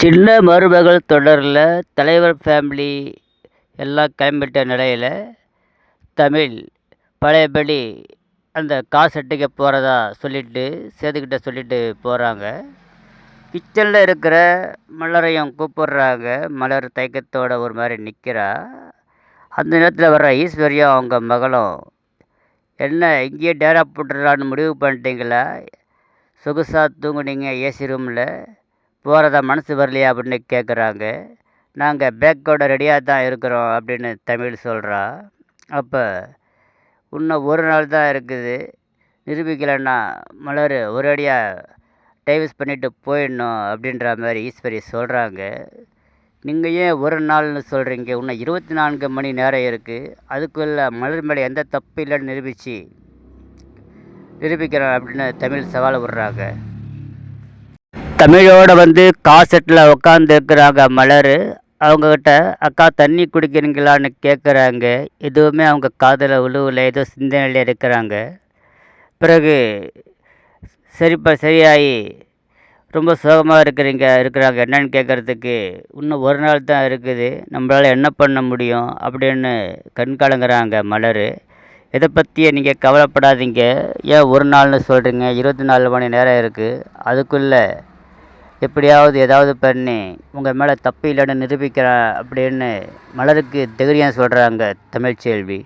சின்ன மருமகள் தொடரில் தலைவர் ஃபேமிலி எல்லாம் கிளம்பிட்ட நிலையில் தமிழ் பழையபடி அந்த காசு போகிறதா சொல்லிட்டு சேதுக்கிட்ட சொல்லிட்டு போகிறாங்க கிச்சனில் இருக்கிற மலரையும் கூப்பிட்றாங்க. மலர் தயக்கத்தோட ஒரு மாதிரி நிற்கிறா அந்த நேரத்தில் வர்ற ஈஸ்வரியும் அவங்க மகளும் என்ன இங்கேயே டேரா போட்டுடலான்னு முடிவு பண்ணிட்டீங்களா? சொகுசாக தூங்குனீங்க ஏசி ரூமில். போகிறதா மனசு வரலையா அப்படின்னு கேட்குறாங்க நாங்கள் பேக்கோட ரெடியாக தான் இருக்கிறோம் அப்படின்னு தமிழ் சொல்கிறா அப்போ இன்னும் ஒரு நாள் தான் இருக்குது. நிரூபிக்கலைன்னா மலர் ஒரு அடியாக டைவர்ஸ் பண்ணிவிட்டு போயிடணும் அப்படின்ற மாதிரி ஈஸ்வரி சொல்கிறாங்க நீங்கள் ஏன் ஒரு நாள்னு சொல்கிறீங்க இன்னும் இருபத்தி நான்கு மணி நேரம் இருக்குது அதுக்குள்ளே மலர் மேலே எந்த தப்பு இல்லைன்னு நிரூபித்து நிரூபிக்கிறோம் அப்படின்னு தமிழ் சவால் விடுறாங்க. தமிழோட வந்து காசெட்டில் உட்காந்துருக்குறாங்க மலர். அவங்கக்கிட்ட அக்கா தண்ணி குடிக்கிறீங்களான்னு கேட்குறாங்க எதுவுமே அவங்க காதில் உழுவில் ஏதோ சிந்தனையில் இருக்கிறாங்க. பிறகு சரிப்பா சரியாகி ரொம்ப சோகமாக இருக்கிறீங்க இருக்கிறாங்க. என்னன்னு கேட்குறதுக்கு இன்னும் ஒரு நாள் தான் இருக்குது. நம்மளால் என்ன பண்ண முடியும்? அப்படின்னு கண் கலங்குறாங்க மலர். இதை பற்றியே நீங்கள் கவலைப்படாதீங்க. ஏன் ஒரு நாள்னு சொல்கிறீங்க இருபத்தி நாலு மணி நேரம் இருக்குது அதுக்குள்ளே எப்படியாவது ஏதாவது பண்ணி உங்கள் மேலே தப்பு இல்லைன்னு நிரூபிக்கிறேன் அப்படின்னு மலருக்கு தைரியம் சொல்கிறாங்க தமிழ்ச்செல்வி